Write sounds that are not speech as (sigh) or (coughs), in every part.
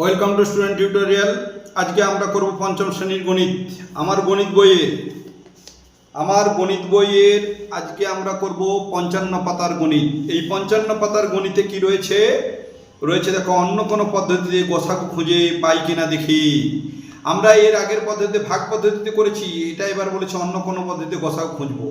Welcome to student tutorial আজকে আমরা করব পঞ্চম শ্রেণির গণিত। আমার গণিত বইয়ের। আমার গণিত বইয়ের আজকে আমরা করব পঞ্চান্ন পাতার গণিত। এই পঞ্চান্ন পাতার গণিতে কি রয়েছে? রয়েছে দেখো, অন্য কোনো পদ্ধতিতে গোসাকু খুঁজে পাই কিনা দেখি। আমরা এর আগের পদ্ধতিতে, ভাগ পদ্ধতিতে করেছি, এটা এবার বলেছে অন্য কোনো পদ্ধতিতে গোসাগু খুঁজবো।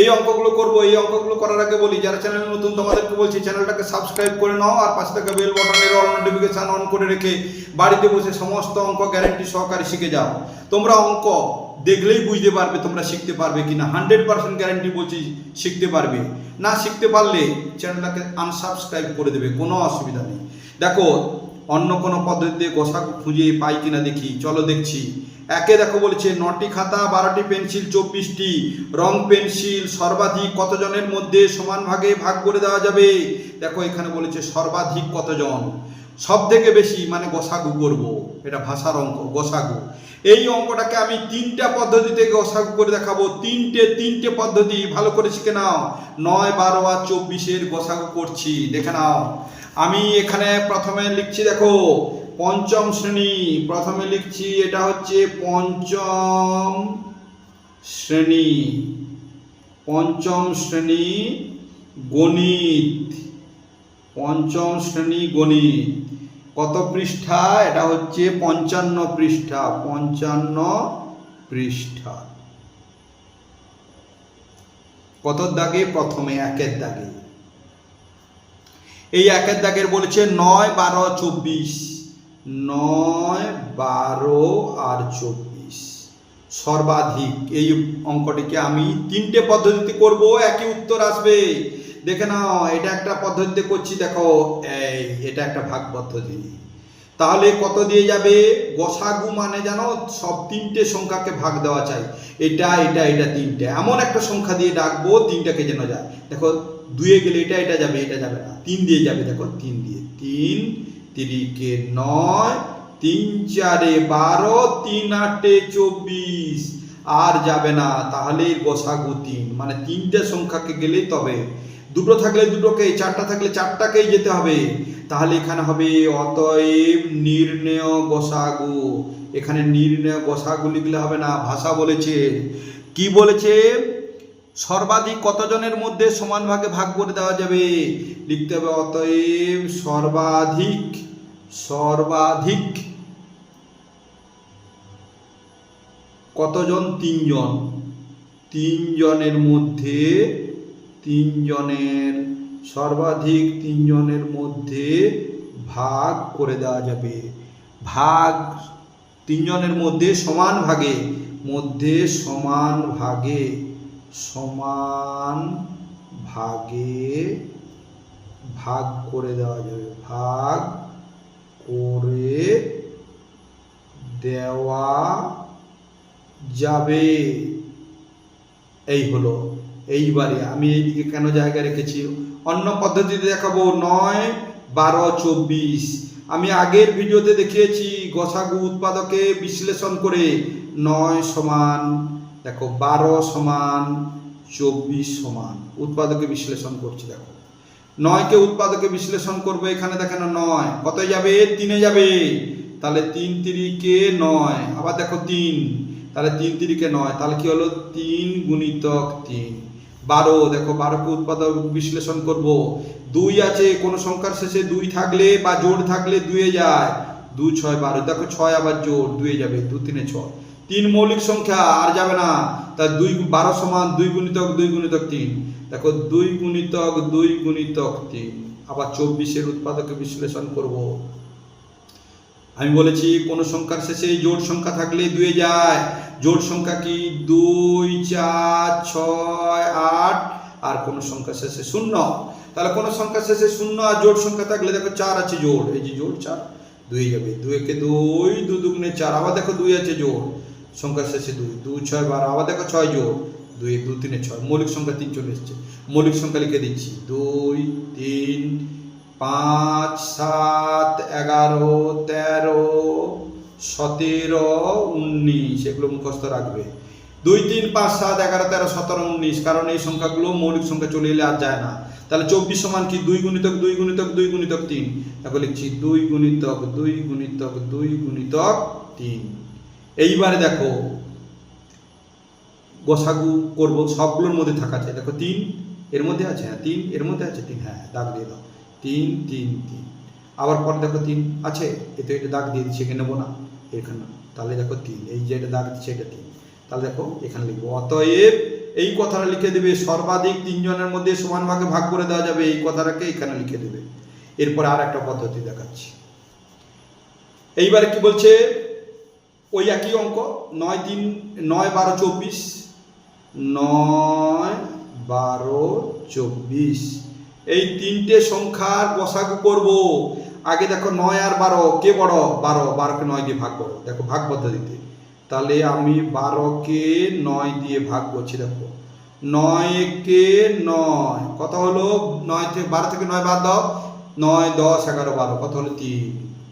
এই অঙ্কগুলো করব, এই অঙ্কগুলো করার আগে বলি, যারা চ্যানেল নতুন, তোমাদেরকে বলছি চ্যানেলটাকে সাবস্ক্রাইব করে নাও, আর পাশে থাকা বেল বটনের অল নোটিফিকেশন অন করে রেখে বাড়িতে বসে সমস্ত অঙ্ক গ্যারান্টি সহকারে শিখে যাও। তোমরা অঙ্ক দেখলেই বুঝতে পারবে তোমরা শিখতে পারবে কি না হান্ড্রেড পার্সেন্ট গ্যারান্টি বলছি, শিখতে পারবে। না শিখতে পারলে চ্যানেলটাকে আনসাবস্ক্রাইব করে দেবে, কোনো অসুবিধা নেই। দেখো অন্য কোনো পদ্ধতিতে গোসা খুঁজে পাই কিনা দেখি। চলো দেখছি। একে দেখো বলেছে, নটি খাতা, বারোটি পেন্সিল, চব্বিশটি। রং পেন্সিল, সর্বাধিক কতজনের মধ্যে সমান ভাগে ভাগ করে দেওয়া যাবে? দেখো, এখানে বলেছে সর্বাধিক কতজন? সব থেকে বেশি মানে গোসাগু করব। এটা ভাষার অঙ্ক, গোসাগু। এই অঙ্কটাকে আমি তিনটা পদ্ধতিতে গোসাগু করে দেখাবো। তিনটে তিনটে পদ্ধতি, ভালো করে শিখে নাও। নয়, বারো আর চব্বিশের গোসাগু করছি। দেখে নাও। আমি এখানে প্রথমে লিখছি, দেখো, পঞ্চম শ্রেণি। প্রথমে লিখছি, এটা হচ্ছে পঞ্চম শ্রেণি। পঞ্চম শ্রেণি গণিত। পঞ্চম শ্রেণি গণিত। কত পৃষ্ঠা? এটা হচ্ছে পঞ্চান্ন পৃষ্ঠা পঞ্চান্ন পৃষ্ঠা। কত দাগে? প্রথমে একের দাগে। এই একের দাগের বলেছে নয়, বারো, চব্বিশ। নয়, বারো আর চব্বিশ। সর্বাধিক। এই অঙ্কটিকে আমি তিনটে পদ্ধতিতে করব, একই উত্তর আসবে। দেখে নাও, এটা একটা পদ্ধতিতে করছি, দেখো। এই, এটা একটা ভাগ পদ্ধতি। তাহলে কত দিয়ে যাবে? গসাগু মানে জানো, সব তিনটে সংখ্যাকে ভাগ দেওয়া চাই। এটা এটা এটা তিনটে। এমন একটা সংখ্যা দিয়ে ডাকবো, তিনটাকে যেন যায়। দেখো দুয়ে গেলে এটা এটা যাবে এটা যাবে না। তিন দিয়ে যাবে, দেখো, তিন দিয়ে। তিন, তিরিকে নয়, তিন চারে বারো, তিন আটে চব্বিশ। আর যাবে না তাহলে গোসাগু তিন। মানে তিনটে সংখ্যাকে গেলে তবে। দুটো থাকলে দুটোকে, চারটা থাকলে চারটাকেই যেতে হবে। তাহলে এখানে হবে অতএব নির্ণয় গোসাগু এখানে নির্ণয় গোসাগু লিখলে হবে না, ভাষা বলেছে। কি বলেছে? সর্বাধিক কতজনের মধ্যে সমান ভাগে ভাগ করে দেওয়া যাবে? লিখতে হবে, অতএব সর্বাধিক সর্বাধিক কতজন? তিনজন। তিনজনের মধ্যে, তিনজনের, সর্বাধিক তিনজনের মধ্যে ভাগ করে দেওয়া যাবে। ভাগ তিনজনের মধ্যে সমান ভাগে, মধ্যে সমান ভাগে সমান ভাগে ভাগ করে দেওয়া যাবে। ভাগ করে দেওয়া যাবে। এই হলো। এইবারে আমি এইদিকে কেন জায়গা রেখেছি? অন্য পদ্ধতিতে দেখাবো। নয়, বারো, চব্বিশ। আমি আগের ভিডিওতে দেখিয়েছি গসাগু উৎপাদকে বিশ্লেষণ করে নয় সমান দেখো, বারো সমান চব্বিশ সমান। উৎপাদকে বিশ্লেষণ করছি, দেখো। নয়কে উৎপাদকে বিশ্লেষণ করব, এখানে দেখেন নয়। কত যাবে? তিনে যাবে। তাহলে তিন তিরিকে নয়। আবার দেখো, তিন। তাহলে তিন তিরিকে নয়। তাহলে কি হলো? তিন গুণিতক তিন। বারো, দেখো, বারোকে উৎপাদক বিশ্লেষণ করব। দুই আছে, কোনো সংখ্যার শেষে দুই থাকলে বা জোড় থাকলে দুয়ে যায়। দুই ছয় বারো। দেখো, ছয় আবার জোড় দুয়ে যাবে। দু তিনে ছয়। তিন মৌলিক সংখ্যা আর যাবে না। তা দুই বারো সমান দুই গুণিতক দুই গুণিতক তিন। দেখো, দুই গুণিতক দুই গুণিতক তিন। আবার চব্বিশের উৎপাদকে বিশ্লেষণ করব। আমি বলেছি, কোন সংখ্যার শেষে জোট সংখ্যা থাকলে দুয়ে যায়। জোট সংখ্যা কি? দুই, চার, ছয়, আট। আর কোন সংখ্যা শেষে শূন্য। তাহলে কোন সংখ্যা শেষে শূন্য আর জোট সংখ্যা থাকলে দেখো চার আছে জোট। এই যে জোট চার দুই যাবে। দুইকে দুই দু দুগুণে চার। আবার দেখো দুই আছে জোড় সংখ্যা শেষে দুই দুই, ছয়, বারো, আবার দেখো ছয় জোড়। দুই, দু, তিনে ছয়। মৌলিক সংখ্যা তিন চলে এসছে। মৌলিক সংখ্যা লিখে দিচ্ছি। দুই, তিন, পাঁচ, সাত, এগারো, তেরো, সতেরো, উনিশ। এগুলো মুখস্থ রাখবে। দুই, তিন, পাঁচ, সাত, এগারো, তেরো, সতেরো, উনিশ। কারণ এই সংখ্যাগুলো মৌলিক সংখ্যা চলে এলে আর যায় না। তাহলে চব্বিশ সমান কি? দুই গুণিতক দুই গুণিতক দুই গুণিতক তিন। তারপর লিখছি দুই গুণিতক দুই গুণিতক দুই গুণিতক তিন। এইবারে দেখো, গোসাগু করব, সবগুলোর মধ্যে থাকা চাই। দেখো, তিন এর মধ্যে আছে? হ্যাঁ তিন এর মধ্যে আছে? তিন হ্যাঁ দাগ দিয়ে দাও। তিন তিন তিন। আবার পরে দেখো, তিন আছে? এতে এটা দাগ দিয়ে দিচ্ছি, এখানে নেব না, এখানে তাহলে দেখো, তিন। এই যে এটা দাগ দিচ্ছে, এটা তিন। তাহলে দেখো, এখানে লিখব। অতএব এই কথাটা লিখে দেবে, সর্বাধিক তিনজনের মধ্যে সমান ভাগে ভাগ করে দেওয়া যাবে, এই কথাটাকে এখানে লিখে দেবে। এরপরে আর একটা পদ্ধতি দেখাচ্ছি। এইবারে কি বলছে? ওই একই অঙ্ক, নয় তিন, নয় বারো চব্বিশ, নয় বারো চব্বিশ। এই তিনটে সংখ্যার বসাগু করব। আগে দেখো নয় আর বারো, কে বড়? বারো, বারোকে নয় দিয়ে ভাগ করো। দেখো ভাগ পদ্ধতিতে তাহলে আমি বারোকে নয় দিয়ে ভাগ করছি, দেখো। নয় কে নয়, কত হলো? নয় থেকে, বারো থেকে নয় বাদ দাও। নয়, দশ, এগারো, বারো, কত হলো? তিন।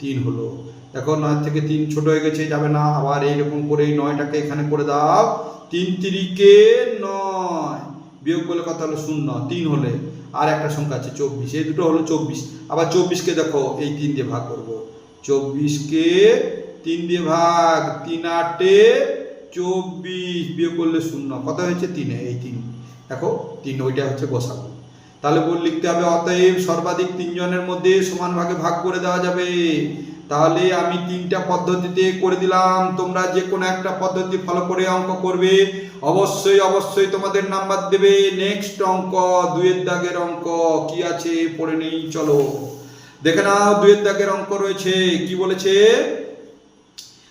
তিন হলো। দেখো নয় থেকে তিন ছোট হয়ে গেছে, যাবে না। আবার এইরকম করে এই নয়টাকে এখানে করে দাও। তিন তিরিকে নয়। বিয়োগ করলে কথা হলো? শূন্য। তিন হলে আর একটা সংখ্যা আছে, চব্বিশ। এই দুটো হলো চব্বিশ। আবার চব্বিশকে দেখো, এই তিন দিয়ে ভাগ করব। চব্বিশকে তিন দিয়ে ভাগ, তিন আটে চব্বিশ। বিয়োগ করলে শূন্য। কত হয়েছে? তিনে। এই তিন। দেখো, তিন ওইটা হচ্ছে গোসাগু তাহলে বল লিখতে হবে, অতএব সর্বাধিক তিনজনের মধ্যে সমান ভাগে ভাগ করে দেওয়া যাবে। তাহলে আমি তিনটা পদ্ধতিতে করে দিলাম। তোমরা যে কোনো একটা পদ্ধতি ফলো করে অঙ্ক করবে। অবশ্যই অবশ্যই তোমাদের নাম্বার দেবে। নেক্সট অঙ্ক দুয়ের দাগের অঙ্ক। কি আছে পড়ে নেই, চলো। দেখে নাও দুয়ের দাগের অঙ্ক রয়েছে। কি বলেছে?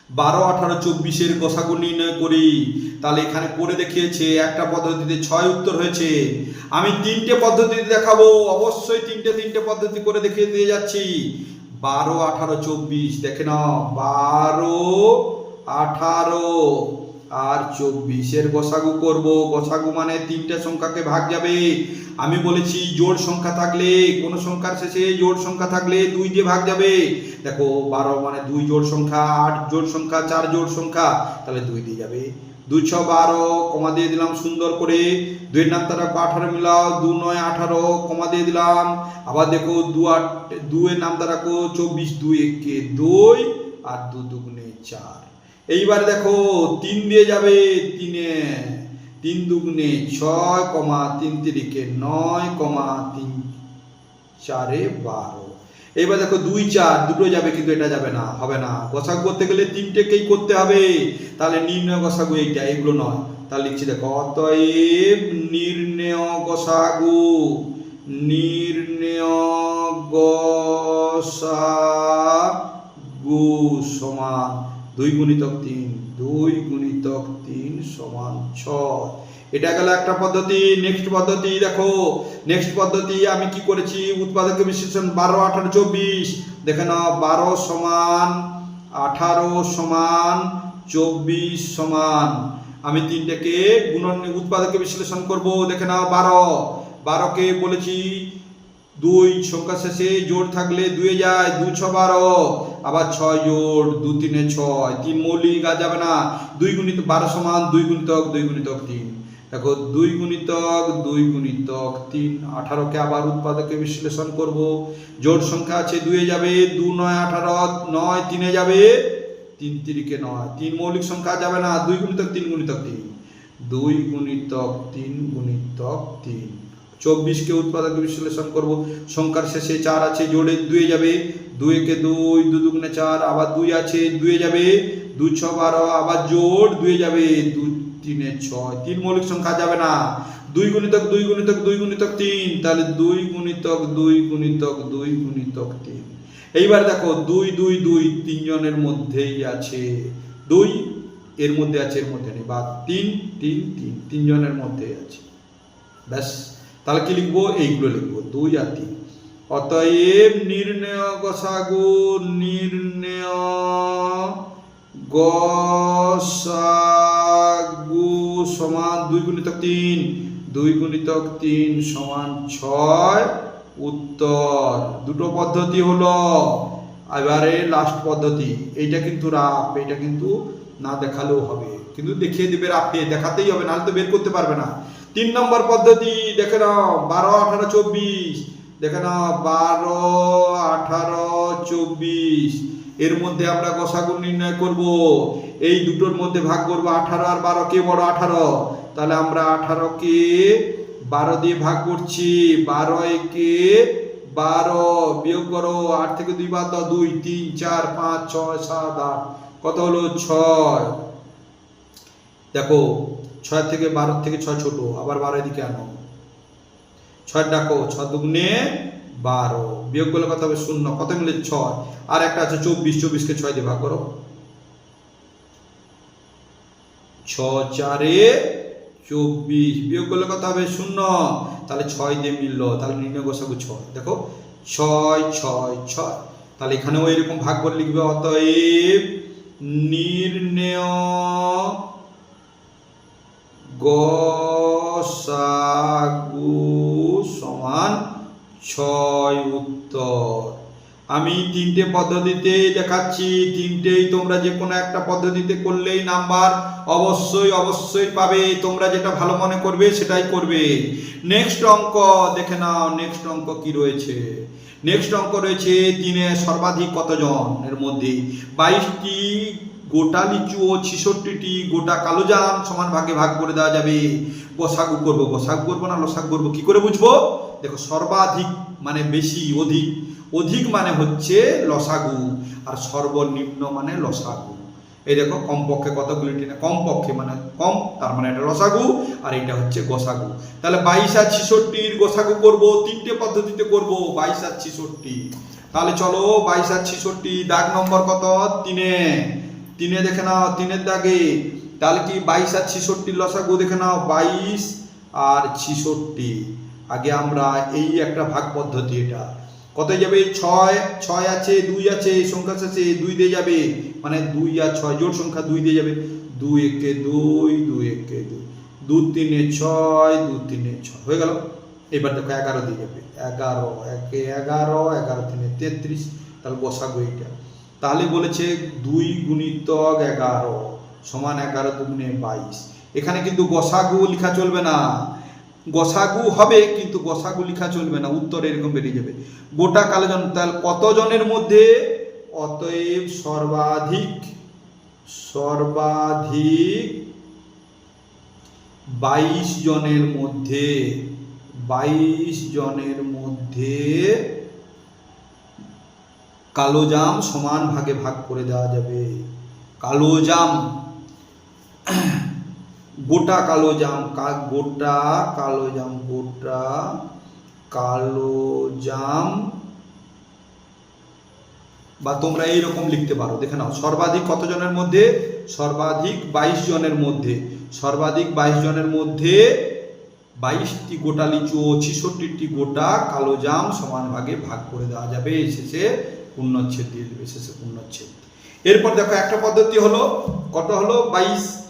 বারো, আঠারো, চব্বিশের গোসাগু নির্ণয় করি। তাহলে এখানে করে দেখিয়েছে, একটা পদ্ধতিতে ছয় উত্তর হয়েছে। আমি তিনটে পদ্ধতিতে দেখাবো। অবশ্যই তিনটে তিনটে পদ্ধতি করে দেখিয়ে দিয়ে যাচ্ছি। বারো, আঠারো, চব্বিশ, দেখে নাও, বারো, আঠারো আর চব্বিশের গোসাগু করব। গোসাগু মানে তিনটে সংখ্যাকে ভাগ যাবে। আমি বলেছি জোড় সংখ্যা থাকলে, কোন সংখ্যার শেষে জোড় সংখ্যা থাকলে দুই দিয়ে ভাগ যাবে। দেখো, বারো মানে দুই জোড় সংখ্যা, আট জোড় সংখ্যা, চার জোড় সংখ্যা, তাহলে দুই দিয়ে যাবে। দুই ছ বারো কমা দিয়ে দিলাম, সুন্দর করে। দুই নাম তারা আঠারো মিলাও, দু নয় আঠারো কমা দিয়ে দিলাম। আবার দেখো দু আট, দুয়ের নাম তারা চব্বিশ দুই একে দুই আর দু দুগুণে চার। এইবার দেখো, তিন দিয়ে যাবে তিনে। তিন দুগুণে ছয় কমা তিন তিরিকে নয় কমা তিন চারে বারো। এবার দেখো দুই চার, দুটো যাবে কিন্তু এটা যাবে না, হবে না। গসাগু করতে গেলে তিনটেকেই করতে হবে। তাহলে নির্ণয় গসাগু এইটা, এগুলো নয়। তাহলে লিখছি দেখো, অতএব নির্ণয় গসাগু নির্ণয় গসাগু সমান দুই গুণিতক তিন, দুই গুণিতক তিন সমান ছয়। এটা গেল একটা পদ্ধতি নেক্সট পদ্ধতি, দেখো। নেক্সট পদ্ধতি আমি কি করেছি? উৎপাদক বিশ্লেষণ বারো, আঠারো, চব্বিশ। দেখে নাও, বারো সমান আঠারো সমান চব্বিশ সমান। আমি তিনটাকে গুণন, উৎপাদকে বিশ্লেষণ করব। দেখে নাও, বারো। বারোকে বলেছি, দুই সংখ্যা শেষে জোর থাকলে দুয়ে যায়, দু ছ, বারো। আবার ছয় জোর দু তিনে ছয়। তিন মৌলিক আর যাবে না। দুই গুণিত বারো সমান, দুই গুণিতক দুই গুণিতক তিন। দেখো, দুই গুণিতক দুই গুণিতক তিন। আঠারোকে আবার উৎপাদকে বিশ্লেষণ করব। জোড় সংখ্যা আছে দুয়ে যাবে, দু নয় আঠারো, নয় তিনে যাবে, তিন তিরিকে নয়। তিন মৌলিক সংখ্যা যাবে না, দুই গুণিতক তিন গুণিতক তিন। দুই গুণিতক তিন গুণিতক তিন। চব্বিশকে উৎপাদক বিশ্লেষণ করব। সংখ্যার শেষে চার আছে, জোড়ে দুয়ে যাবে। দুইকে দুই, দু দুগুণে চার, আবার দুই আছে, দুয়ে যাবে। দু ছ বারো, আবার জোড় দুয়ে যাবে। দু তিনে ছয়। তিন মৌলিক সংখ্যা যাবে না। দুই গুণিতক দুই গুণিতক দুই গুণিতক তিন। তাহলে দুই গুণিতক দুই গুণিতক দুই গুণিতক তিন। এইবার দেখো, দুই দুই দুই তিনজনের মধ্যেই আছে। দুই এর মধ্যে আছে, এর মধ্যে নেই। বা তিন তিন তিন, তিনজনের মধ্যেই আছে। ব্যাস। তাহলে কি লিখব? এইগুলো লিখব। দুই আর তিন। অতএব নির্ণয় গসাগু নির্ণয় গসাগু সমান দুই গুণিতক তিন, দুই গুণিতক তিন সমান ছয়। উত্তর। দুটো পদ্ধতি হলো। এবারে লাস্ট পদ্ধতি। এইটা কিন্তু রাপ এটা কিন্তু না দেখালেও হবে। কিন্তু দেখিয়ে দিবে রাফে, দেখাতেই হবে, নাহলে তো বের করতে পারবে না। তিন নম্বর পদ্ধতি, দেখে নাও, বারো, আঠারো, চব্বিশ। দেখে নাও, বারো, আঠারো, চব্বিশ। এর মধ্যে আমরা গসাগুণ নির্ণয় করব। এই দুটোর মধ্যে ভাগ করব আঠারো আর বারো। কে বড় আঠারো? তাহলে আমরা আঠারোকে বারো দিয়ে ভাগ করছি। বারো একে বারো বিয়োগ করো আট থেকে দুই বাদ দাও দুই, তিন, চার, পাঁচ, ছয়, সাত, আট। কত হলো? ছয়। দেখো, ছয় থেকে বারো থেকে ছয় ছোট। আবার বারো এদিকে আনো। ছয় ডাকো, ছয় দুগুণে বারো। বিয়োগ করলে কত হবে শূন্য। কত মিলে ছয়? আর একটা আছে চব্বিশ। চব্বিশকে ছয় দিয়ে ভাগ করো। ছ চারে চব্বিশ। বিয়োগ করলে কত হবে শূন্য। তাহলে ছয় দিয়ে মিললো। তাহলে নির্ণয় গোসাগু ছয়। দেখো, ছয় ছয় ছয়। তাহলে এখানেও এরকম ভাগ করে লিখবে। অতএব নির্ণয় গসাগু সমান ছয় উত্তর। আমি তিনটে পদ্ধতিতে দেখাচ্ছি, তিনটেই তোমরা যে কোনো একটা পদ্ধতিতে করলেই নাম্বার অবশ্যই অবশ্যই পাবে। তোমরা যেটা ভালো মনে করবে সেটাই করবে। নেক্সট অঙ্ক, দেখে নাও নেক্সট অঙ্ক কি রয়েছে। নেক্সট অঙ্ক রয়েছে তিনে সর্বাধিক কতজন এর মধ্যে? বাইশটি গোটা লিচু ও ছিষট্টিটি গোটা কালোজাম সমান ভাগে ভাগ করে দেওয়া যাবে। গোসাগু করব গোসাগু করব না লসাগু করব? কি করে বুঝব? দেখো সর্বাধিক মানে বেশি, অধিক। অধিক মানে হচ্ছে লসাগু, আর সর্বনিম্ন মানে লসাগু। এই দেখো কমপক্ষে কতগুলি টিনে? কমপক্ষে মানে কম, তার মানে এটা লসাগু, আর এটা হচ্ছে গোসাগু। তাহলে বাইশ আর ছিষট্টির গোসাগু করব, তিনটে পদ্ধতিতে করব, বাইশ আর ছিষট্টি। তাহলে চলো বাইশ আর ছিষট্টি, দাগ নম্বর কত? তিনে। তিনে দেখে নাও, তিনের দাগে। তাহলে কি বাইশ আর ছিষট্টির লসাগু দেখে নাও, বাইশ আর ছিষট্টি। আগে আমরা এই একটা ভাগ পদ্ধতি এটা। কত যাবে? ছয় ছয় আছে, দুই আছে, সংখ্যা শেষে দুই দিয়ে যাবে। মানে দুই আর ছয় জোট সংখ্যা দুই দিয়ে যাবে। দুই একে দুই দুই একে দুই। দু তিনে ছয়, দু তিনে ছয়। হয়ে গেল? এবার দেখো এগারো দিয়ে যাবে। এগারো, একে এগারো এগারো তিনে তেত্রিশ। তাহলে বসাগো এইটা। তাহলে বলেছে দুই গুণিতক এগারো। সমান এগারো দুগুণে বাইশ। এখানে কিন্তু গসাগু লেখা চলবে না। গসাগু হবে, কিন্তু গসাগু লেখা চলবে না। উত্তর এরকম বেরিয়ে যাবে। গোটা কালো কালোজন তাহলে কতজনের মধ্যে? অতএব সর্বাধিক সর্বাধিক বাইশ জনের মধ্যে, বাইশ জনের মধ্যে কালো জাম সমান ভাগে ভাগ করে দেওয়া যাবে। কালোজাম (coughs) গোটা কালো জাম গোটা কালো জাম, গোটা কালো জাম। বা তোমরা এইরকম লিখতে পারো, দেখে নাও। সর্বাধিক কতজনের মধ্যে? সর্বাধিক বাইশ জনের মধ্যে। সর্বাধিক বাইশ জনের মধ্যে বাইশটি গোটা লিচু ও ছিষট্টিটি গোটা কালো জাম সমান ভাগে ভাগ করে দেওয়া যাবে। শেষে পূর্ণচ্ছেদ দিয়ে দেবে, শেষে পূর্ণচ্ছেদ। এরপর দেখো একটা পদ্ধতি হলো, কত হলো? বাইশ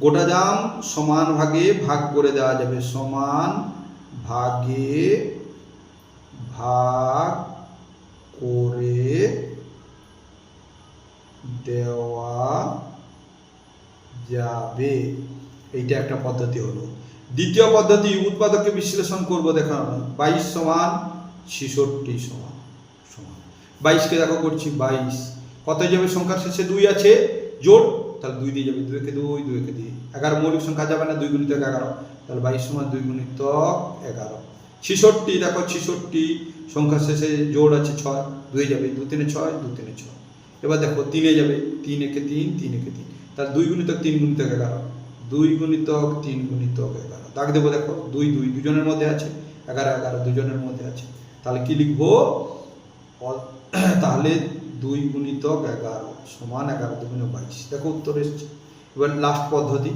গোটা জাম সমান ভাগে ভাগ করে দেওয়া যাবে। সমান ভাগে ভাগ করে দেওয়া যাবে। এইটা একটা পদ্ধতি হলো। দ্বিতীয় পদ্ধতি, উৎপাদককে বিশ্লেষণ করব দেখা বাইশ সমান ছিষট্টি সমান সমান। বাইশকে দেখো করছি বাইশ। কত যাবে? সংখ্যার শেষে দুই আছে। জোর। তাহলে দুই দিয়ে যাবে, দুই একে দুই দুই একে দুই। এগারো মৌলিক সংখ্যা যাবে না, দুই গুণিত এগারো। তাহলে বাইশ সমান দুই গুণিত এগারো। ছিষট্টি, দেখো ছিষট্টি সংখ্যা শেষে জোর আছে ছয়, দুই যাবে দু তিনে ছয় দু তিনে ছয়। এবার দেখো, তিনে যাবে, তিন একে তিন তিন একে তিন। তাহলে দুই গুণিতক তিন গুণিতক এগারো। দুই গুণিতক তিন গুণিতক এগারো। দাগ দেবো, দেখো, দুই দুই, দুজনের মধ্যে আছে। এগারো এগারো, দুজনের মধ্যে আছে। তাহলে কি লিখব? (clears throat) তাহলে দুই গুণিতক এগারো সমান এগারো দুগুণে বাইশ। দেখো উত্তর এসছে। এবার লাস্ট পদ্ধতি।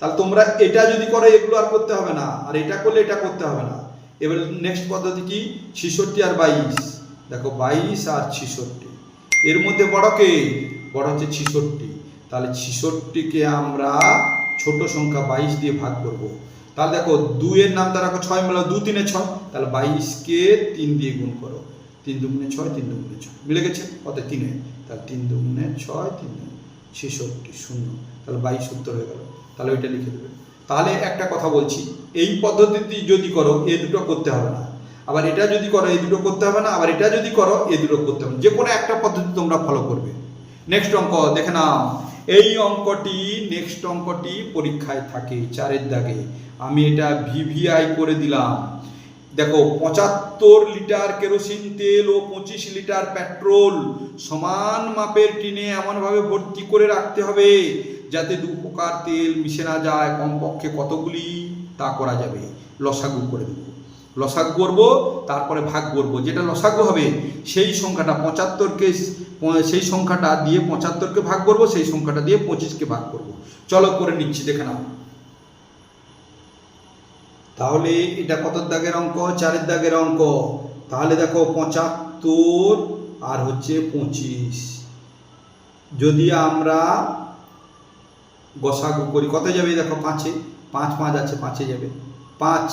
তাহলে তোমরা এটা যদি করো, এগুলো আর করতে হবে না। আর এটা করলে এটা করতে হবে না। এবার নেক্সট পদ্ধতি কি? ছিষট্টি আর বাইশ। দেখো বাইশ আর ছিষট্টি। এর মধ্যে বড় কে? বড় হচ্ছে ছিষট্টি। তাহলে ছিষট্টিকে আমরা ছোট সংখ্যা বাইশ দিয়ে ভাগ করব। তাহলে দেখো দুইয়ের নাম তারা ছয় মেলাও দু তিনে ছয়। তাহলে বাইশকে তিন দিয়ে গুণ করো। তিন দুগুণে ছয়, তিন দুগুণে ছয়। মিলে গেছে? কত তিনে তাহলে তিন দুগুণে ছয়, তিন দুগুণে ছেষট্টি, শূন্য। তাহলে বাইশ উত্তর হয়ে গেল। তাহলে ওইটা লিখে দেবে। তাহলে একটা কথা বলছি। এই পদ্ধতিতে যদি করো, এ দুটো করতে হবে না। আবার এটা যদি করো এই দুটো করতে হবে না। আবার এটা যদি করো এই দুটো করতে হবে। যে কোনো একটা পদ্ধতি তোমরা ফলো করবে। নেক্সট অঙ্ক, দেখে নাও। এই অঙ্কটি নেক্সট অঙ্কটি পরীক্ষায় থাকে চারের দাগে। আমি এটা ভিভিআই করে দিলাম। দেখো, পঁচাত্তর লিটার কেরোসিন তেল ও পঁচিশ লিটার পেট্রোল সমান মাপের টিনে এমনভাবে ভর্তি করে রাখতে হবে যাতে দু প্রকার তেল মিশে না যায়, কমপক্ষে কতগুলি তা করা যাবে। লসাগু করে দেবো। লসাগু করব, তারপরে ভাগ করব। যেটা লসাগু হবে, সেই সংখ্যাটা পঁচাত্তরকে, সেই সংখ্যাটা দিয়ে পঁচাত্তরকে ভাগ করব, সেই সংখ্যাটা দিয়ে পঁচিশকে ভাগ করব। চলো করে নিচ্ছি, দেখে নাও। তাহলে এটা কত দাগের অঙ্ক? চারের দাগের অঙ্ক। তাহলে দেখো পঁচাত্তর আর হচ্ছে পঁচিশ। যদি আমরা গসাগু করি, কত যাবে দেখো পাঁচে? পাঁচ পাঁচ আছে, পাঁচে যাবে। পাঁচ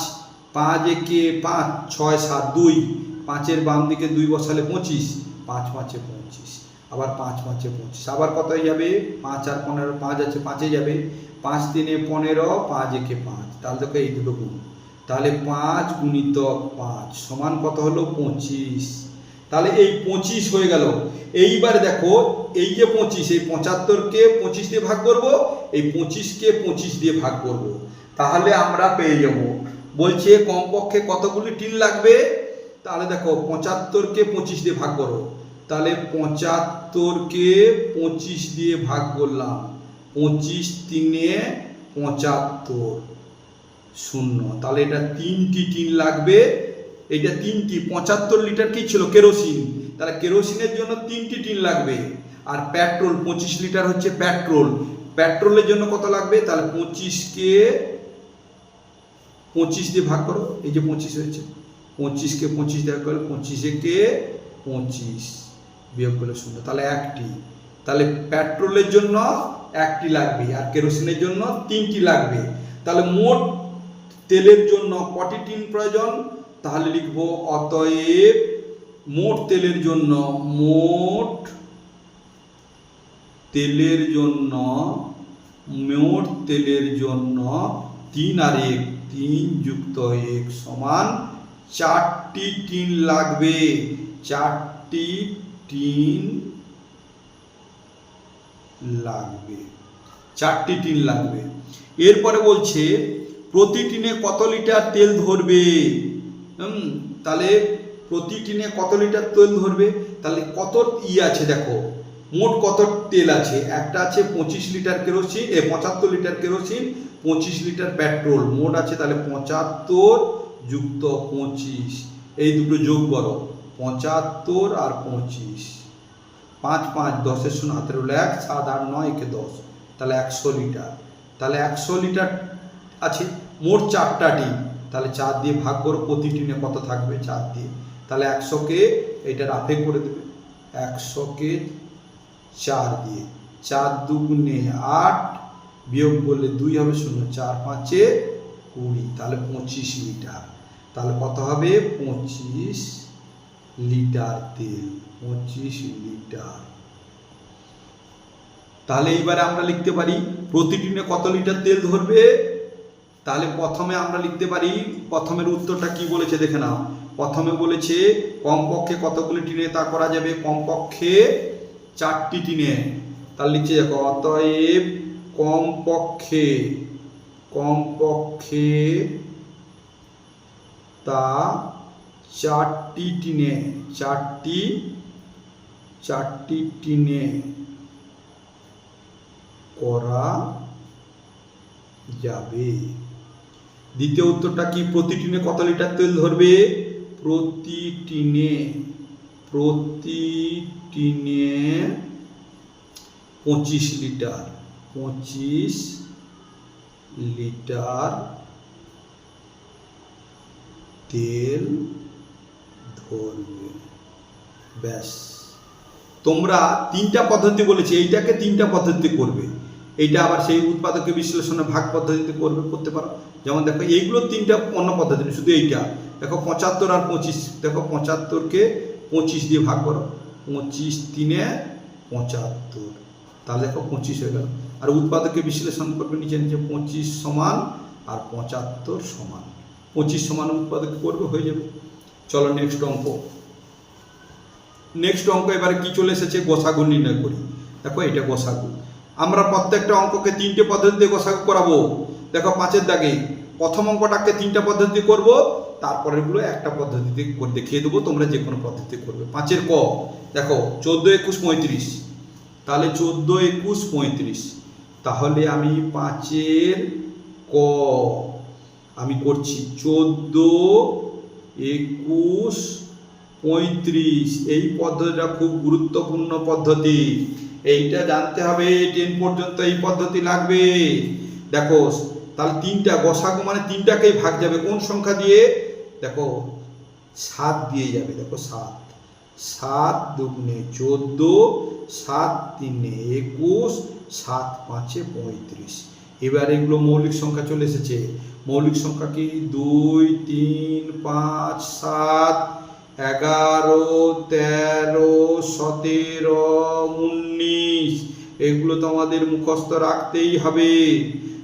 পাঁচ একে পাঁচ, ছয় সাত দুই। পাঁচের বাম দিকে দুই বসালে পঁচিশ, পাঁচ পাঁচে পঁচিশ। আবার পাঁচ পাঁচে পঁচিশ। আবার কত যাবে? পাঁচ আর পনেরো, পাঁচ আছে, পাঁচে যাবে। পাঁচ তিনে পনেরো, পাঁচ একে পাঁচ। তাহলে দেখো এই দুটো গুণ। তাহলে পাঁচ গুণিতক পাঁচ সমান কত হলো? পঁচিশ। তাহলে এই পঁচিশ হয়ে গেল। এইবার দেখো, এই যে পঁচিশ, এই পঁচাত্তরকে পঁচিশ দিয়ে ভাগ করব, এই পঁচিশকে পঁচিশ দিয়ে ভাগ করব। তাহলে আমরা পেয়ে যাব। বলছে কমপক্ষে কতগুলি টিন লাগবে? তাহলে দেখো, পঁচাত্তরকে পঁচিশ দিয়ে ভাগ করো। তাহলে পঁচাত্তরকে পঁচিশ দিয়ে ভাগ করলাম। পঁচিশ তিনে পঁচাত্তর। শূন্য। তাহলে এটা তিনটি টিন লাগবে। এটা তিনটি, পঁচাত্তর লিটার কি ছিল? কেরোসিন। তাহলে কেরোসিনের জন্য তিনটি টিন লাগবে। আর পেট্রোল, পঁচিশ লিটার হচ্ছে পেট্রোল। পেট্রোলের জন্য কত লাগবে? তাহলে পঁচিশকে, পঁচিশ দিয়ে ভাগ করো। এই যে পঁচিশ হয়েছে। পঁচিশকে পঁচিশ দিয়ে ভাগ করো পঁচিশে কে পঁচিশ বিয়োগ করলে শূন্য। তাহলে একটি। তাহলে পেট্রোলের জন্য একটি লাগবে। আর কেরোসিনের জন্য তিনটি লাগবে। তাহলে মোট তেলের জন্য কটি টিন প্রয়োজন, তাহলে লিখব অতএব মোট তেলের জন্য, মোট তেলের জন্য, মোট তেলের জন্য তিন আর এক, তিন যুক্ত এক সমান চারটি টিন লাগবে। চারটি টিন লাগবে। চারটি টিন লাগবে। এরপরে বলছে প্রতি টিনে কত লিটার তেল ধরবে? তাহলে প্রতি টিনে কত লিটার তেল ধরবে? তাহলে কত ই আছে দেখো? মোট কত তেল আছে? একটা আছে পঁচিশ লিটার কেরোসিন, এ, পঁচাত্তর লিটার কেরোসিন, পঁচিশ লিটার পেট্রোল। মোট আছে তাহলে পঁচাত্তর যুক্ত পঁচিশ। এই দুটো যোগ করো, পঁচাত্তর আর পঁচিশ। পাঁচ পাঁচ, দশের শূন্য হাতের হলো এক, সাত, আট, নয়, একে দশ। তাহলে একশো লিটার। তাহলে একশো লিটার আছে? মোট চারটা টিন তাহলে চার দিয়ে ভাগ করো প্রতি টিনে কত থাকবে? চার দিয়ে। তাহলে একশোকে এটা রাফে করে দেবে। একশোকে চার দিয়ে। চার দুগুণে আট বিয়োগ করলে দুই হবে শূন্য। চার পাঁচে কুড়ি। তাহলে পঁচিশ লিটার। তাহলে কত হবে? পঁচিশ লিটার তেল। পঁচিশ লিটার। তাহলে এইবারে আমরা লিখতে পারি প্রতিদিনে কত লিটার তেল ধরবে? তাহলে প্রথমে আমরা লিখতে পারি, প্রথমের উত্তরটা কি বলেছে দেখে নাও। প্রথমে বলেছে, কমপক্ষে কতগুলি টিনে তা করা যাবে? কমপক্ষে চারটি টিনে। তাহলে লিখছে দেখো, অতএব কমপক্ষে কমপক্ষে তা চারটি টিনে, চারটি চারটি টিনে করা যাবে। দ্বিতীয় উত্তরটা কি? প্রতি টিনে কত লিটার তেল ধরবে? প্রতি টিনে প্রতি টিনে পঁচিশ লিটার পঁচিশ লিটার তেল ধরবে। ব্যাস। তোমরা তিনটা পদ্ধতি বলেছি, এইটাকে তিনটা পদ্ধতি করবে। এইটা আবার সেই উৎপাদকে বিশ্লেষণে ভাগ পদ্ধতিতে করবে, করতে পারো। যেমন দেখো, এইগুলো তিনটা অন্য পদ্ধতি শুধু এইটা। দেখো, পঁচাত্তর আর পঁচিশ। দেখো, পঁচাত্তরকে পঁচিশ দিয়ে ভাগ করো। পঁচিশ তিনে পঁচাত্তর। তাহলে দেখো, পঁচিশ হয়ে গেল। আর উৎপাদকে বিশ্লেষণ করবে নিচে নিচে, পঁচিশ সমান আর পঁচাত্তর সমান। পঁচিশ সমান উৎপাদক করবে, হয়ে যাবে। চলো নেক্সট অঙ্ক। নেক্সট অঙ্ক এবারে কি চলে এসেছে? গোসাগু নির্ণয় করি। দেখো, এটা গোসাগু। আমরা প্রত্যেকটা অঙ্ককে তিনটে পদ্ধতিতে গোসাগু করাবো। দেখো পাঁচের দাগে প্রথম অঙ্কটাকে তিনটা পদ্ধতি করব, তারপরেরগুলো একটা পদ্ধতিতে দেখিয়ে দেবো, তোমরা যে কোনো পদ্ধতিতে করবে। পাঁচের ক, দেখো চোদ্দ একুশ পঁয়ত্রিশ। তাহলে চোদ্দ একুশ পঁয়ত্রিশ। তাহলে আমি পাঁচের ক, আমি করছি চোদ্দ একুশ পঁয়ত্রিশ। এই পদ্ধতিটা খুব গুরুত্বপূর্ণ পদ্ধতি। এইটা জানতে হবে টেন পর্যন্ত এই পদ্ধতি লাগবে। দেখো, তাহলে তিনটা, গসাগু মানে তিনটাকেই ভাগ যাবে। কোন সংখ্যা দিয়ে? দেখো, সাত দিয়ে যাবে। দেখো, সাত। সাত দুগুণে চোদ্দ, সাত তিনে একুশ, সাত পাঁচে পঁয়ত্রিশ। এবার এগুলো মৌলিক সংখ্যা চলে এসেছে। মৌলিক সংখ্যা কি? দুই, তিন, পাঁচ, সাত এগারো, তেরো, সতেরো, উনিশ, এগুলো তো আমাদের মুখস্থ রাখতেই হবে।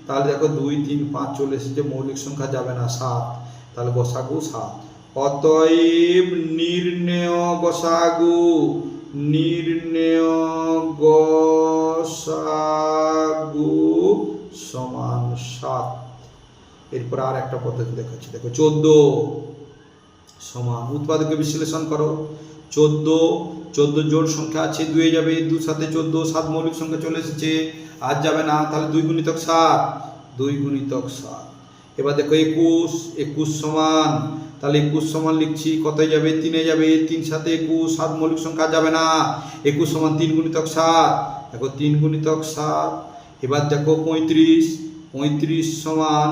তাহলে দেখো দুই, তিন, পাঁচ চলে এসেছে, মৌলিক সংখ্যা যাবে না, সাত। তাহলে গসাগু সাত। অতএব নির্ণেয় গসাগু নির্ণেয় গসাগু সমান সাত। এরপর আর একটা পদ্ধতি দেখাচ্ছি। দেখো, চোদ্দ। সমান। উৎপাদকে বিশ্লেষণ করো। চোদ্দ চোদ্দ জোড় সংখ্যা আছে, দুয়ে যাবে, দু সাথে চোদ্দ, সাত মৌলিক সংখ্যা চলে এসেছে আজ যাবে না, তাহলে দুই গুণিতক সাত, দুই গুণিতক সাত। এবার দেখো একুশ একুশ সমান, তাহলে একুশ সমান লিখছি, কতই যাবে, তিনে যাবে, তিন সাথে একুশ, সাত মৌলিক সংখ্যা যাবে না, একুশ সমান তিন গুণিতক সাত, দেখো তিন গুণিতক সাত, এবার দেখো পঁয়ত্রিশ পঁয়ত্রিশ সমান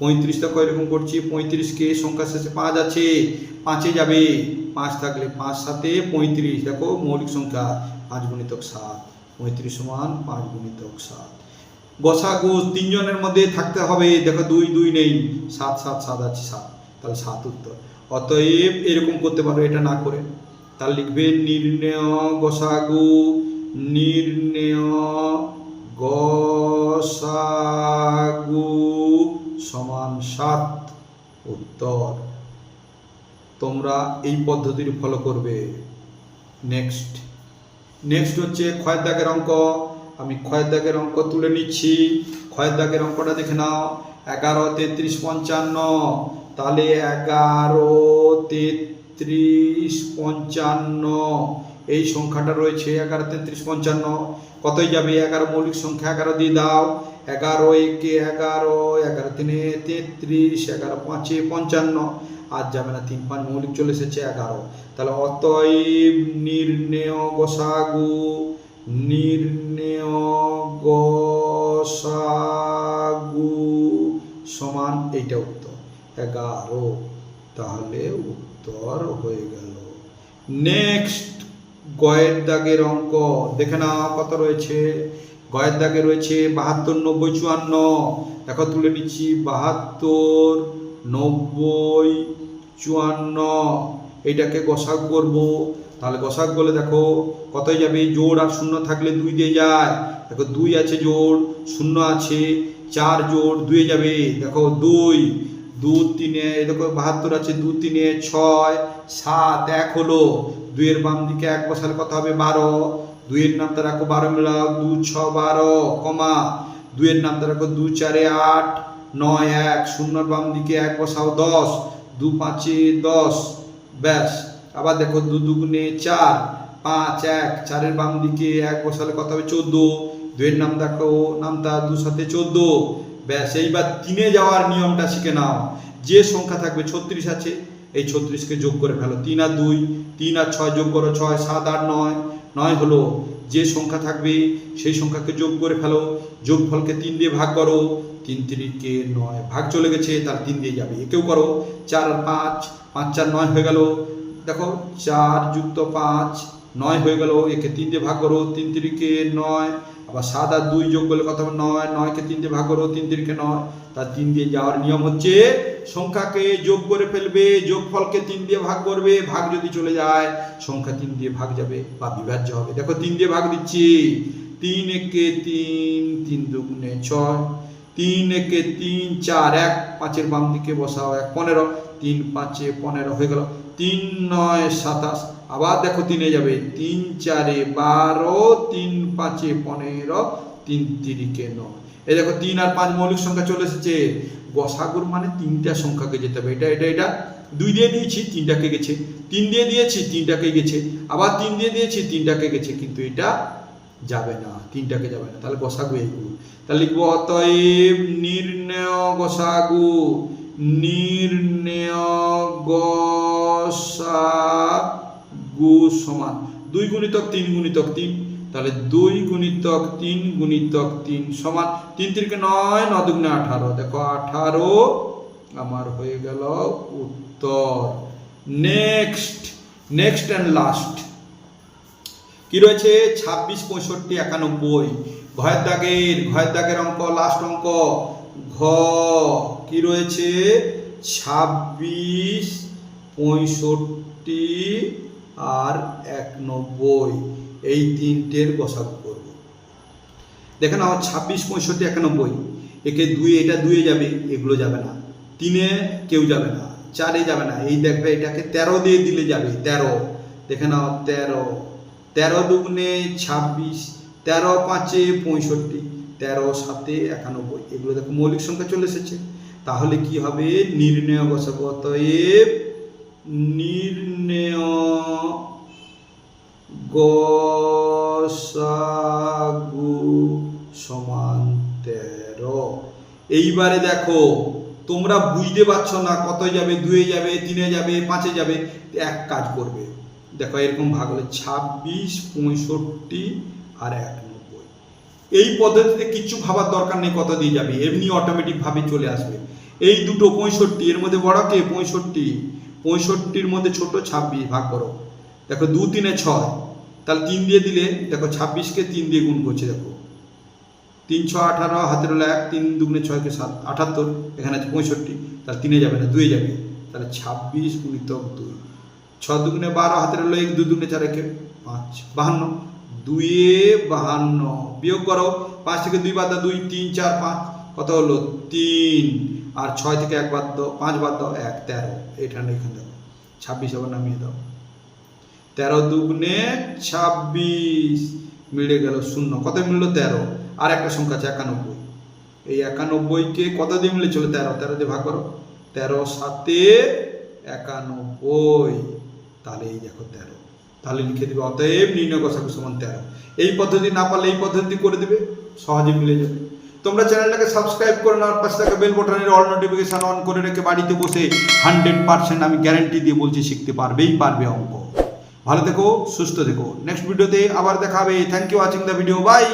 পঁয়ত্রিশ দেখো এরকম করছি? পঁয়ত্রিশকে সংখ্যা শেষে পাঁচ আছে পাঁচে যাবে। পাঁচ থাকলে পাঁচ সাথে পঁয়ত্রিশ। দেখো, মৌলিক সংখ্যা পাঁচ গুণিতক সাত। পঁয়ত্রিশ সমান পাঁচ গুণিতক সাত। গসাগু তিনজনের মধ্যে থাকতে হবে। দেখো, দুই দুই নেই। সাত সাত সাত আছে, সাত। তাহলে সাত উত্তর। অতএব এরকম করতে পারো, এটা না করে। তাহলে লিখবে, নির্ণয় গসাগু নির্ণয় গসাগু। সমান সাত উত্তর। তোমরা এই পদ্ধতিটি ফলো করবে। নেক্সট নেক্সট হচ্ছে ক্ষয়ের দাগের অঙ্ক। আমি ক্ষয়ের দাগের অঙ্ক তুলে নিচ্ছি। ক্ষয়ের দাগের অঙ্কটা দেখে নাও। এগারো, তেত্রিশ, পঞ্চান্ন। তাহলে এগারো, তেত্রিশ, পঞ্চান্ন। এই সংখ্যাটা রয়েছে এগারো, তেত্রিশ, পঞ্চান্ন। কতই যাবে? এগারো মৌলিক সংখ্যা এগারো দিয়ে দাও। এগারো, একে এগারো এগারো তিনে তেত্রিশ, এগারো পাঁচে পঞ্চান্ন। আর যাবে না, তিন পাঁচ মৌলিক চলে এসেছে এগারো। তাহলে অতএব নির্ণেয় গোসাগু নির্ণেয় গোসাগু সমান এইটা উত্তর। এগারো, তাহলে উত্তর হয়ে গেল। নেক্সট গয়ের দাগের অঙ্ক দেখে নাও কত রয়েছে। গয়ের দাগে রয়েছে বাহাত্তর, নব্বই, চুয়ান্ন। দেখো, তুলে নিচ্ছি। বাহাত্তর, নব্বই, চুয়ান্ন। এইটাকে গসাগ করব। তাহলে গসাগ বলে দেখো, কতই যাবে? জোড় আর শূন্য থাকলে দুই দিয়ে যায়। দেখো, দুই আছে জোড়, শূন্য আছে, চার জোড় দুয়ে যাবে। দেখো, দুই। দু তিনে দেখো বাহাত্তর আছে দু তিনে, ছয়, সাত, এক হলো। দুইয়ের বাম দিকে এক বসালে কত হবে? বারো। দুইয়ের নামটা রাখো বারো মিলাও দু ছ, বারো, কমা। দুইয়ের নামটা রাখো দু চারে আট, নয়, এক শূন্যর বাম দিকে এক বসাও, দশ। দু, পাঁচে দশ, ব্যাস। আবার দেখো দু দুগুণে চার, পাঁচ, এক, চারের বাম দিকে এক বসালে কত হবে? চোদ্দ। দুইয়ের নাম দেখো, নামটা দু সাথে চোদ্দ। ব্যাস, এইবার তিনে যাওয়ার নিয়মটা শিখে নাও। যে সংখ্যা থাকবে ছত্রিশ আছে, এই ছত্রিশকে যোগ করে ফেলো। তিন আর দুই, তিন আর ছয় যোগ করো, ছয়, সাত আট নয়। নয় হলো যে সংখ্যা থাকবে, সেই সংখ্যাকে যোগ করে ফেলো। যোগ ফলকে তিন দিয়ে ভাগ করো। তিন তিরিকে নয়, ভাগ চলে গেছে, তার তিন দিয়ে যাবে। একেও করো। চার আর পাঁচ পাঁচ, চার, নয় হয়ে গেল। দেখো, চার যুক্ত পাঁচ, নয় হয়ে গেল। একে তিন দিয়ে ভাগ করো। তিন তিরিকে নয় আবার সাত আর দুই যোগ করলে কত হবে? নয়। নয়কে তিন দিয়ে ভাগ করো তিন তিরিকে নয়। তার তিন দিয়ে যাওয়ার নিয়ম হচ্ছে সংখ্যাকে যোগ করে ফেলবে, যোগফলকে তিন দিয়ে ভাগ করবে, ভাগ যদি চলে যায়, সংখ্যা তিন দিয়ে ভাগ যাবে বা বিভাজ্য হবে। দেখো, তিন দিয়ে ভাগ দিচ্ছি। তিন একে তিন তিন দুগুণে ছয়। তিন একে তিন, চার। এক পাঁচের বাম দিকে বসাও, এক পনেরো। তিন পাঁচে পনেরো হয়ে গেল। তিন নয় সাতাশ। আবার দেখো তিনে যাবে। তিন চারে বারো, তিন পাঁচে পনেরো, তিন তিরিকে নয়। এই দেখো তিন আর পাঁচ মৌলিক সংখ্যা চলে এসেছে। গসাগুর মানে তিনটা সংখ্যাকে যেতে হবে। এটা এটা এটা। দুই দিয়ে দিয়েছি, তিনটাকে গেছে। তিন দিয়ে দিয়েছি, তিনটাকে গেছে। আবার তিন দিয়ে দিয়েছি, তিনটাকে গেছে। কিন্তু এটা যাবে না। তিনটাকে যাবে না। তাহলে গসাগু এইগুলো তাহলে লিখব, অতএব নির্ণয় গসাগু নির্ণয় গসাগু সমান। দুই গুণিতক তিন গুণিতক তিন। তাহলে দুই গুণিতক তিন গুণিতক তিন সমান। তিন তিনকে নয়, ন দুগুণে আঠারো। দেখো আঠারো আমার হয়ে গেল উত্তর। নেক্সট নেক্সট অ্যান্ড লাস্ট কি রয়েছে? ছাব্বিশ, পঁয়ষট্টি, একানব্বই। ঘয়ের দাগের ঘয়ের দাগের অঙ্ক লাস্ট অঙ্ক। ঘ, কি রয়েছে? ছাব্বিশ পঁয়ষট্টি আর এক নব্বই এই তিনটের গসাগু করব। দেখেন আমার ছাব্বিশ, পঁয়ষট্টি, একানব্বই। একে দুই, এটা দুয়ে যাবে, এগুলো যাবে না। তিনে কেউ যাবে না, চারে যাবে না। এই দেখবে এটাকে তেরো দিয়ে দিলে যাবে, তেরো। দেখে নাও তেরো। তেরো দুগুণে ছাব্বিশ, তেরো পাঁচে পঁয়ষট্টি, তেরো সাতে একানব্বই। এগুলো দেখো মৌলিক সংখ্যা চলে এসেছে। তাহলে কি হবে? নির্ণয় বসাবো। অতএব নির্ণয় গসাগু সমান তেরো। এইবারে দেখো, তোমরা বুঝতে পারছ না কত যাবে, দুয়ে যাবে, তিনে যাবে, পাঁচে যাবে এক কাজ করবে। দেখো, এরকম ভাগ হলে ছাব্বিশ, পঁয়ষট্টি আর এক নব্বই এই পদ্ধতিতে কিচ্ছু ভাবার দরকার নেই কত দিয়ে যাবে, এমনি অটোমেটিকভাবে চলে আসবে। এই দুটো পঁয়ষট্টি, এর মধ্যে বড় কে? পঁয়ষট্টি। পঁয়ষট্টির মধ্যে ছোট ছাব্বিশ ভাগ করো। দেখো দু তিনে ছয়। তাহলে তিন দিয়ে দিলে, দেখো ছাব্বিশকে তিন দিয়ে গুণ করছে, দেখো। তিন ছ আঠারো, হাতের হলো এক, তিন দুগুণে ছয়কে সাত, আটাত্তর, এখানে আছে পঁয়ষট্টি। তাহলে তিনে যাবে না, দুয়ে যাবে। তাহলে ছাব্বিশ গুণিতক দুই। ছ দুগুণে বারো, হাতের হলো এক দু দুগুণে চার, একে পাঁচ, বাহান্ন। দুয়ে বাহান্ন। বিয়োগ করো, পাঁচ থেকে দুই বাদ দুই, তিন, চার, পাঁচ। কত হলো? তিন। আর ছয় থেকে এক বাদ দাও, পাঁচ বাদ দাও, এক, তেরো। এখানে এখানে দেখো ছাব্বিশ আবার নামিয়ে দাও। তেরো দুগুণে ছাব্বিশ মিলে গেল শূন্য। কত মিললো? তেরো। আর একটা সংখ্যা আছে, একানব্বই। এই একানব্বইকে কত দিয়ে মিলে চলো? তেরো। তেরো দিয়ে ভাগ করো। তেরো সাতে একানব্বই। তাহলে এই দেখো তেরো। তাহলে লিখে দেবে, অতএব নির্ণয় গসাগু সমান তেরো। এই পদ্ধতি না পারলে এই পদ্ধতি করে দেবে, সহজে মিলে যাবে। তোমরা চ্যানেলটাকে সাবস্ক্রাইব করে নেওয়ার পাশে থাকা বেল বটনের অল নোটিফিকেশান অন করে রেখে বাড়িতে বসে হান্ড্রেড পার্সেন্ট আমি গ্যারেন্টি দিয়ে বলছি শিখতে পারবেই পারবে অঙ্ক। ভালো থেকো, সুস্থ থেকো। নেক্সট ভিডিওতে আবার দেখা হবে। Thank you watching the video bye